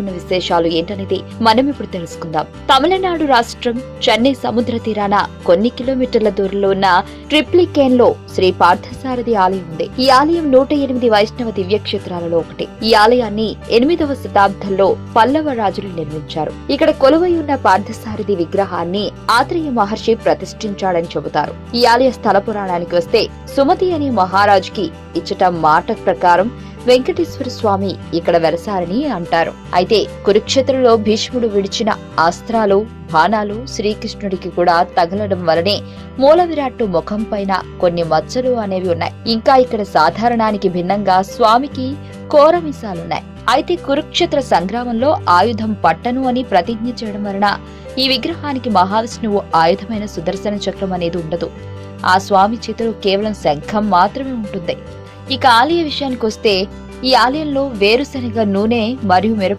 ఉన్న విశేషాలు ఏంటనేది మనం ఇప్పుడు తెలుసుకుందాం. తమిళనాడు రాష్ట్రం చెన్నై సముద్ర తీరాన కొన్ని కిలోమీటర్ల దూరంలో ఉన్న ట్రిప్లికేన్లో శ్రీ పార్థసారథి ఆలయం ఉంది. ఈ ఆలయం నూట ఎనిమిది వైష్ణవ దివ్యక్షేత్రాలలో ఒకటి. ఈ ఆలయాన్ని ఎనిమిదవ శతాబ్దంలో పల్లవ రాజులు నిర్మించారు. ఇక్కడ కొలువై ఉన్న పార్థసారథి విగ్రహాన్ని ఆత్రేయ మహర్షి ప్రతిష్ఠించాడని చెబుతారు. ఈ ఆలయ స్థల పురాణానికి వస్తే సుమతి అనే మహారాజుకి ఇచ్చట మాట ప్రకారం వెంకటేశ్వర స్వామి ఇక్కడ వెలసారని అంటారు. అయితే కురుక్షేత్రంలో భీష్ముడు విడిచిన అస్త్రాలు బాణాలు శ్రీకృష్ణుడికి కూడా తగలడం వలనే మూల విరాట్టు ముఖం పైన కొన్ని మచ్చలు అనేవి ఉన్నాయి. ఇంకా ఇక్కడ సాధారణానికి భిన్నంగా స్వామికి కోరమిసాలున్నాయి. అయితే కురుక్షేత్ర సంగ్రామంలో ఆయుధం పట్టను అని ప్రతిజ్ఞ చేయడం వలన ఈ విగ్రహానికి మహావిష్ణువు ఆయుధమైన సుదర్శన చక్రం అనేది ఉండదు. ఆ స్వామి చేతిలో కేవలం శంఖం మాత్రమే ఉంటుంది. ఇక ఆలయ విషయానికి వస్తే ఈ ఆలయంలో వేరుశనగ నూనె మరియు మిరప